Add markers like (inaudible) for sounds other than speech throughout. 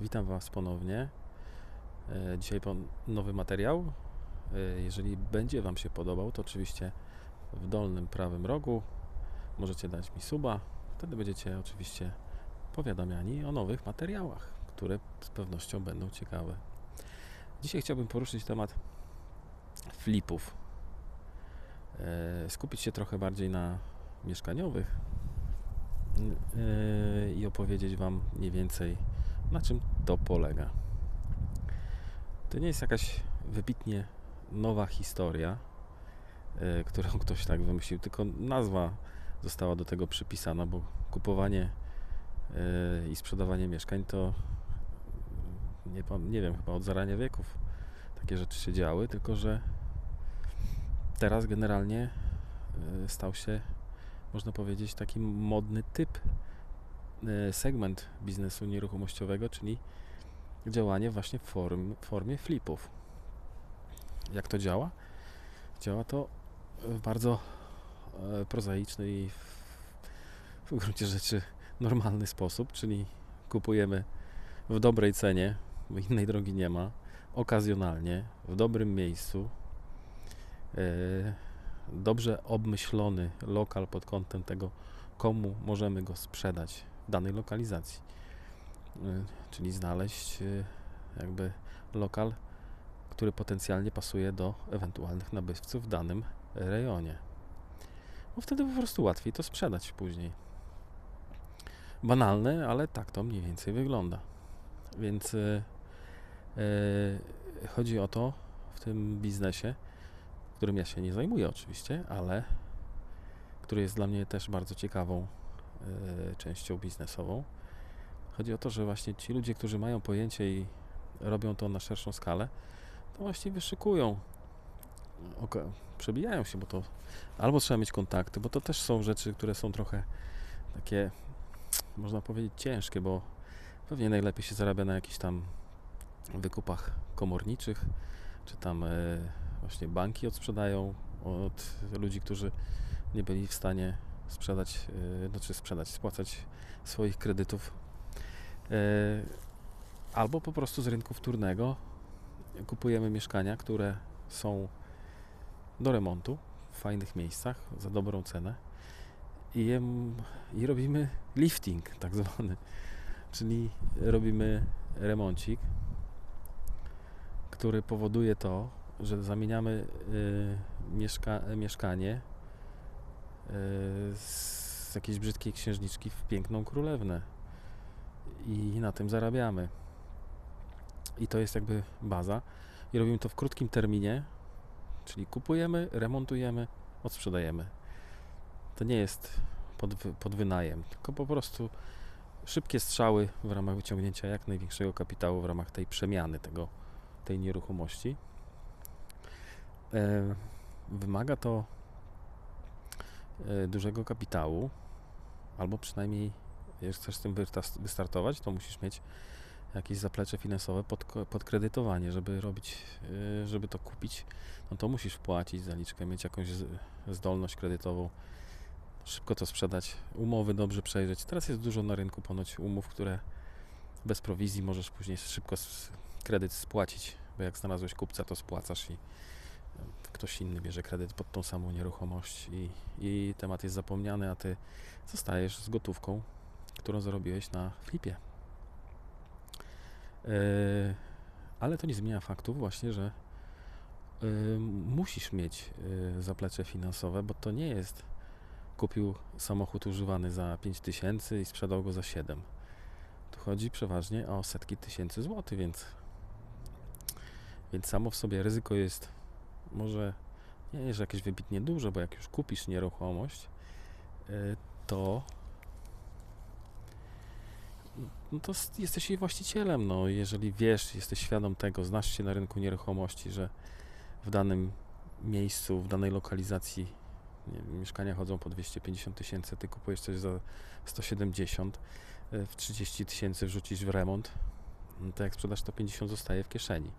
Witam Was ponownie. E, Dzisiaj nowy materiał. E, Jeżeli będzie Wam się podobał, to oczywiście w dolnym prawym rogu możecie dać mi suba. Wtedy będziecie oczywiście powiadamiani o nowych materiałach, które z pewnością będą ciekawe. Dzisiaj chciałbym poruszyć temat flipów. E, Skupić się trochę bardziej na mieszkaniowych i opowiedzieć Wam mniej więcej na czym to polega. To nie jest jakaś wybitnie nowa historia, e, którą (laughs) ktoś tak wymyślił, tylko nazwa została do tego przypisana, bo kupowanie e, i sprzedawanie mieszkań to nie, pam- nie wiem, chyba od zarania wieków takie rzeczy się działy, tylko że teraz generalnie e, stał się, można powiedzieć, taki modny typ segment biznesu nieruchomościowego, czyli działanie właśnie w form, formie flipów. Jak to działa? Działa to w bardzo e, prozaiczny i w, gruncie rzeczy normalny sposób, czyli kupujemy w dobrej cenie, bo innej drogi nie ma, okazjonalnie, w dobrym miejscu, e, dobrze obmyślony lokal pod kątem tego, komu możemy go sprzedać danej lokalizacji. Y, Czyli znaleźć y, jakby lokal, który potencjalnie pasuje do ewentualnych nabywców w danym rejonie. Bo wtedy po prostu łatwiej to sprzedać później. Banalne, ale tak to mniej więcej wygląda. Więc y, y, chodzi o to w tym biznesie, którym ja się nie zajmuję oczywiście, ale który jest dla mnie też bardzo ciekawą częścią biznesową. Chodzi o to, że właśnie ci ludzie, którzy mają pojęcie i robią to na szerszą skalę, to właśnie wyszykują, przebijają się, bo to albo trzeba mieć kontakty, bo to też są rzeczy, które są trochę takie, można powiedzieć, ciężkie, bo pewnie najlepiej się zarabia na jakichś tam wykupach komorniczych, czy tam e, właśnie banki odsprzedają od ludzi, którzy nie byli w stanie sprzedać, e, znaczy sprzedać, spłacać swoich kredytów E, Albo po prostu z rynku wtórnego kupujemy mieszkania, które są do remontu w fajnych miejscach za dobrą cenę i, jem, i robimy lifting tak zwany, czyli robimy remoncik, który powoduje to, że zamieniamy y, mieszka, mieszkanie z jakiejś brzydkiej księżniczki w piękną królewnę i na tym zarabiamy. I to jest jakby baza. I robimy to w krótkim terminie, czyli kupujemy, remontujemy, odsprzedajemy. To nie jest pod, pod wynajem, tylko po prostu szybkie strzały w ramach wyciągnięcia jak największego kapitału w ramach tej przemiany tego, tej nieruchomości. E, wymaga to dużego kapitału, albo przynajmniej jak chcesz z tym wystartować, to musisz mieć jakieś zaplecze finansowe pod, pod kredytowanie, żeby robić, yy, żeby to kupić, no to musisz wpłacić zaliczkę, mieć jakąś zdolność kredytową, szybko to sprzedać, umowy dobrze przejrzeć. Teraz jest dużo na rynku ponoć umów, które bez prowizji możesz później szybko kredyt spłacić, bo jak znalazłeś kupca, to spłacasz i ktoś inny bierze kredyt pod tą samą nieruchomość i, i temat jest zapomniany, a ty zostajesz z gotówką którą zarobiłeś na flipie. Yy, ale to nie zmienia faktu właśnie, że yy, musisz mieć yy, zaplecze finansowe, bo to nie jest kupił samochód używany za 5000 i sprzedał go za 7. Tu chodzi przeważnie o setki tysięcy złotych, więc więc samo w sobie ryzyko jest może nie że jakieś wybitnie duże, bo jak już kupisz nieruchomość, yy, to no to jesteś jej właścicielem. No, jeżeli wiesz, jesteś świadom tego, znasz się na rynku nieruchomości, że w danym miejscu, w danej lokalizacji mieszkania chodzą po 250 tysięcy, ty kupujesz coś za 170, e, w 30 tysięcy wrzucisz w remont, no to jak sprzedasz to 50 zostaje w kieszeni.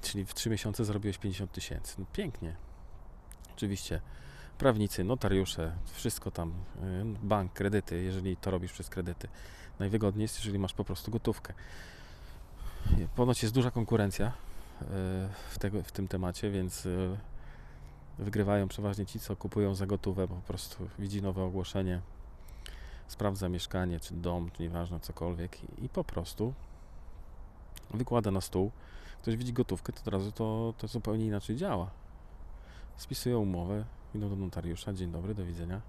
Czyli w 3 miesiące zarobiłeś 50 tysięcy. No pięknie. Oczywiście prawnicy, notariusze, wszystko tam, y, bank, kredyty, jeżeli to robisz przez kredyty. Najwygodniej jest, jeżeli masz po prostu gotówkę. Ponoć jest duża konkurencja y, w, tego, w tym temacie, więc y, wygrywają przeważnie ci, co kupują za gotówę, bo po prostu widzi nowe ogłoszenie, sprawdza mieszkanie, czy dom, czy nieważne, cokolwiek i po prostu wykłada na stół. Ktoś widzi gotówkę, to od razu to, to zupełnie inaczej działa. Spisują umowę, idą do notariusza, dzień dobry, do widzenia.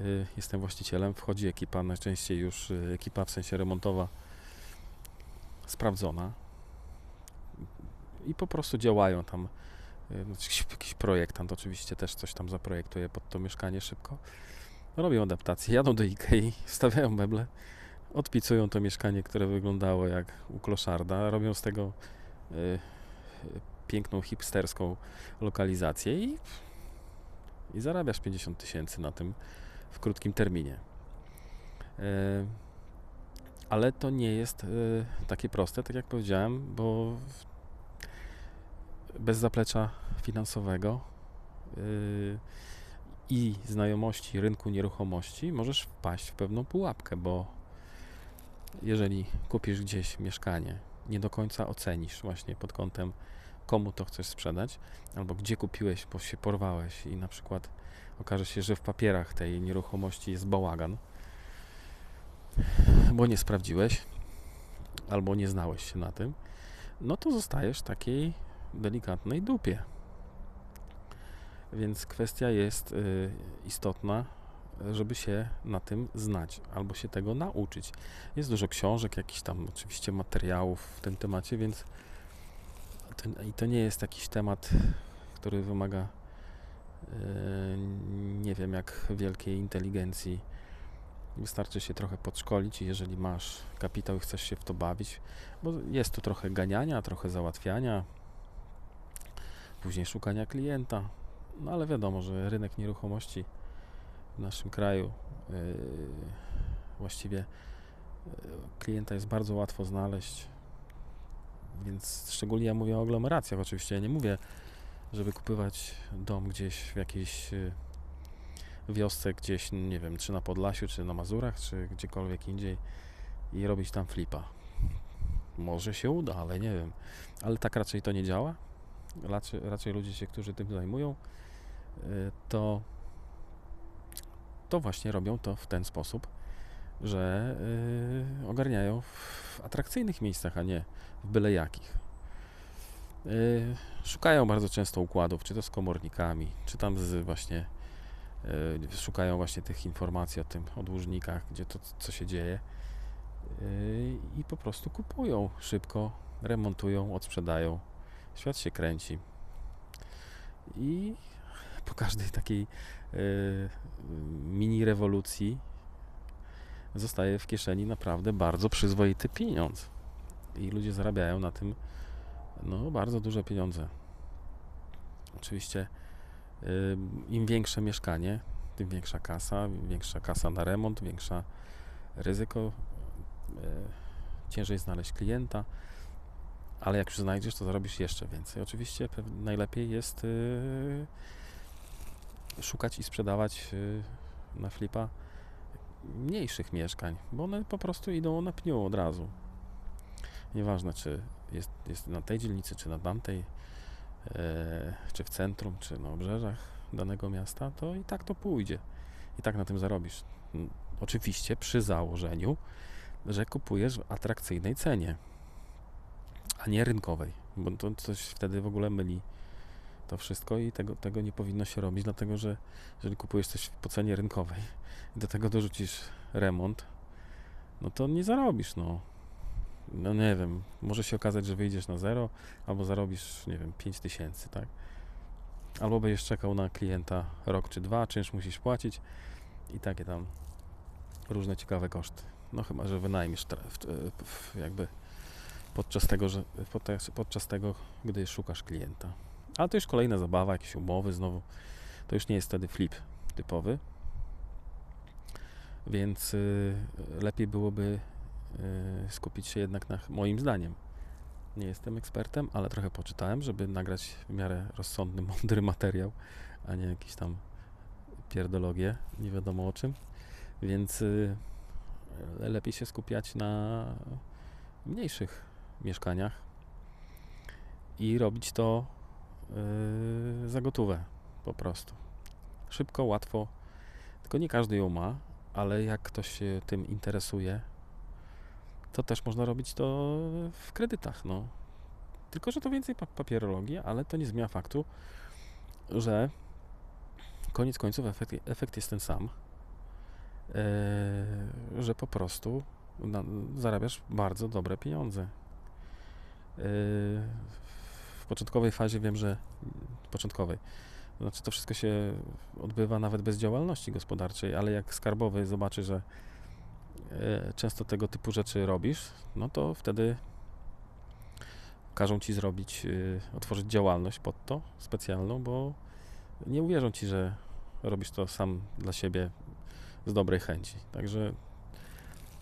Y, Jestem właścicielem, wchodzi ekipa, najczęściej już y, ekipa w sensie remontowa sprawdzona i po prostu działają tam. y, no, Jakiś, jakiś projektant oczywiście też coś tam zaprojektuje pod to mieszkanie szybko. Robią adaptacje, jadą do Ikei, (laughs) stawiają meble, odpicują to mieszkanie, które wyglądało jak u kloszarda, robią z tego piękną hipsterską lokalizację i, i zarabiasz 50 tysięcy na tym w krótkim terminie. E, ale to nie jest e, takie proste, tak jak powiedziałem, bo bez zaplecza finansowego i znajomości rynku nieruchomości możesz wpaść w pewną pułapkę, bo jeżeli kupisz gdzieś mieszkanie, nie do końca ocenisz właśnie pod kątem komu to chcesz sprzedać, albo gdzie kupiłeś, bo się porwałeś i na przykład okaże się, że w papierach tej nieruchomości jest bałagan, bo nie sprawdziłeś, albo nie znałeś się na tym, no to zostajesz w takiej delikatnej dupie. Więc kwestia jest y, istotna, żeby się na tym znać, albo się tego nauczyć. Jest dużo książek, jakichś tam oczywiście materiałów w tym temacie, więc to, i to nie jest jakiś temat, który wymaga e, nie wiem jak wielkiej inteligencji. Wystarczy się trochę podszkolić jeżeli masz kapitał i chcesz się w to bawić, bo jest tu trochę ganiania, trochę załatwiania, później szukania klienta. No ale wiadomo, że rynek nieruchomości w naszym kraju e, właściwie e, klienta jest bardzo łatwo znaleźć. Więc szczególnie ja mówię o aglomeracjach. Oczywiście ja nie mówię, żeby kupować dom gdzieś w jakiejś y, wiosce, gdzieś, nie wiem, czy na Podlasiu, czy na Mazurach, czy gdziekolwiek indziej i robić tam flipa. Może się uda, ale nie wiem. Ale tak raczej to nie działa. Raczej, raczej ludzie się, którzy tym zajmują, to, to właśnie robią to w ten sposób, że y, ogarniają w atrakcyjnych miejscach, a nie w byle jakich. Y, Szukają bardzo często układów, czy to z komornikami, czy tam z właśnie y, szukają właśnie tych informacji o tym, o dłużnikach, gdzie to, co się dzieje Y, i po prostu kupują szybko, remontują, odsprzedają. Świat się kręci. I po każdej takiej y, mini rewolucji zostaje w kieszeni naprawdę bardzo przyzwoity pieniądz. I ludzie zarabiają na tym no, bardzo duże pieniądze. Oczywiście y, im większe mieszkanie, tym większa kasa, większa kasa na remont, większa ryzyko, y, ciężej znaleźć klienta, ale jak już znajdziesz, to zarobisz jeszcze więcej. Oczywiście najlepiej jest szukać i sprzedawać y, na flipa mniejszych mieszkań, bo one po prostu idą na pniu od razu. Nieważne, czy jest, jest na tej dzielnicy, czy na tamtej, e, czy w centrum, czy na obrzeżach danego miasta, to i tak to pójdzie. I tak na tym zarobisz. Oczywiście przy założeniu, że kupujesz w atrakcyjnej cenie, a nie rynkowej, bo to coś wtedy w ogóle myli to wszystko i tego, tego nie powinno się robić, dlatego że jeżeli kupujesz coś po cenie rynkowej i do tego dorzucisz remont, no to nie zarobisz, no. No nie wiem, może się okazać, że wyjdziesz na zero, albo zarobisz, nie wiem, 5 tysięcy, tak? Albo będziesz czekał na klienta rok czy dwa, czynsz musisz płacić i takie tam różne ciekawe koszty. No chyba, że wynajmiesz w, jakby podczas tego, że podczas tego, gdy szukasz klienta. Ale to już kolejna zabawa, jakieś umowy znowu. To już nie jest wtedy flip typowy. Więc y, lepiej byłoby y, skupić się jednak na, moim zdaniem. Nie jestem ekspertem, ale trochę poczytałem, żeby nagrać w miarę rozsądny, (laughs) mądry materiał, a nie jakiś tam pierdologię, nie wiadomo o czym, więc y, lepiej się skupiać na mniejszych mieszkaniach i robić to y, za gotówę po prostu. Szybko, łatwo, tylko nie każdy ją ma, ale jak ktoś się tym interesuje, to też można robić to w kredytach, no. Tylko, że to więcej pa- papierologii, ale to nie zmienia faktu, że koniec końców efekt, efekt jest ten sam, e, że po prostu na, zarabiasz bardzo dobre pieniądze. W początkowej fazie wiem, że początkowej, znaczy to wszystko się odbywa nawet bez działalności gospodarczej, ale jak skarbowy zobaczy, że e, często tego typu rzeczy robisz, no to wtedy każą ci zrobić, y, otworzyć działalność pod to specjalną, bo nie uwierzą ci, że robisz to sam dla siebie z dobrej chęci. Także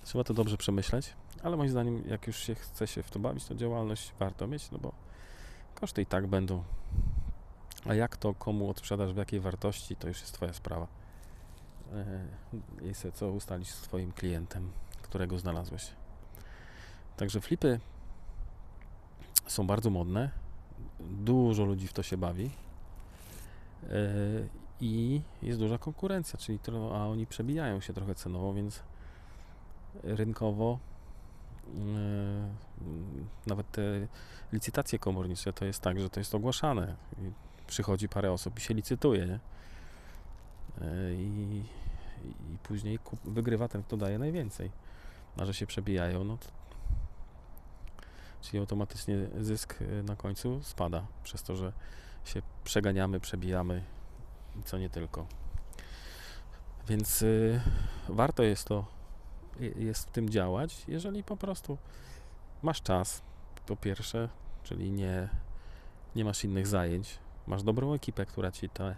trzeba to dobrze przemyśleć, ale moim zdaniem, jak już się chce się w to bawić, to działalność warto mieć, no bo koszty i tak będą. A jak to komu odsprzedasz, w jakiej wartości, to już jest Twoja sprawa. Sobie co ustalić z Twoim klientem, którego znalazłeś. Także flipy są bardzo modne. Dużo ludzi w to się bawi. Yy, I jest duża konkurencja, czyli tro- a oni przebijają się trochę cenowo, więc rynkowo nawet te licytacje komornicze to jest tak, że to jest ogłaszane. I przychodzi parę osób i się licytuje, nie? Yy, I, i później kup- wygrywa ten, kto daje najwięcej. A że się przebijają, no to czyli automatycznie zysk y, na końcu spada przez to, że się przeganiamy, przebijamy i co nie tylko. Więc y, warto jest to jest w tym działać, jeżeli po prostu masz czas, po pierwsze, czyli nie, nie masz innych zajęć, masz dobrą ekipę, która ci te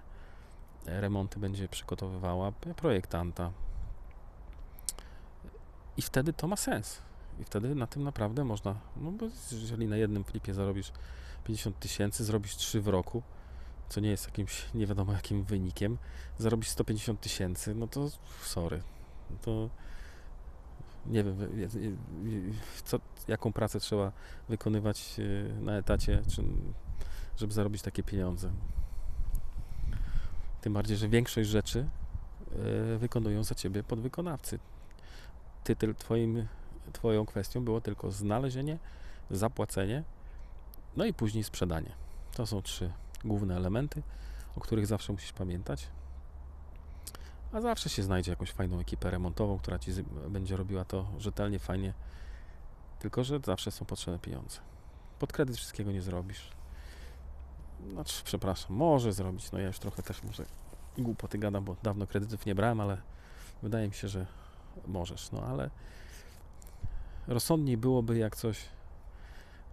remonty będzie przygotowywała, projektanta. I wtedy to ma sens. I wtedy na tym naprawdę można, no bo jeżeli na jednym flipie zarobisz 50 tysięcy, zrobisz 3 w roku, co nie jest jakimś nie wiadomo jakim wynikiem, zarobisz 150 tysięcy, no to sorry. To nie wiem, co, jaką pracę trzeba wykonywać y, na etacie, czy, żeby zarobić takie pieniądze. Tym bardziej, że większość rzeczy y, wykonują za ciebie podwykonawcy. Ty, tyl- twoim Twoją kwestią było tylko znalezienie, zapłacenie, no i później sprzedanie. To są trzy główne elementy, o których zawsze musisz pamiętać. A zawsze się znajdzie jakąś fajną ekipę remontową, która ci będzie robiła to rzetelnie, fajnie. Tylko, że zawsze są potrzebne pieniądze. Pod kredyt wszystkiego nie zrobisz. Znaczy, przepraszam, może zrobić. No ja już trochę też może głupoty gadam, bo dawno kredytów nie brałem, ale wydaje mi się, że możesz. No ale rozsądniej byłoby jak coś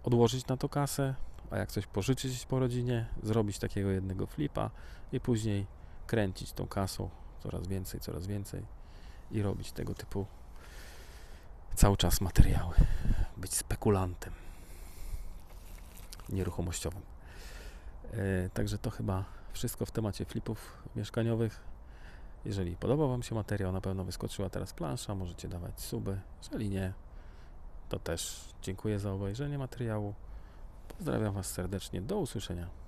odłożyć na to kasę, a jak coś pożyczyć po rodzinie, zrobić takiego jednego flipa i później kręcić tą kasą coraz więcej, coraz więcej i robić tego typu cały czas materiały. Być spekulantem nieruchomościowym. E, także to chyba wszystko w temacie flipów mieszkaniowych. Jeżeli podobał Wam się materiał, na pewno wyskoczyła teraz plansza, możecie dawać suby. Jeżeli nie, to też dziękuję za obejrzenie materiału. Pozdrawiam Was serdecznie. Do usłyszenia.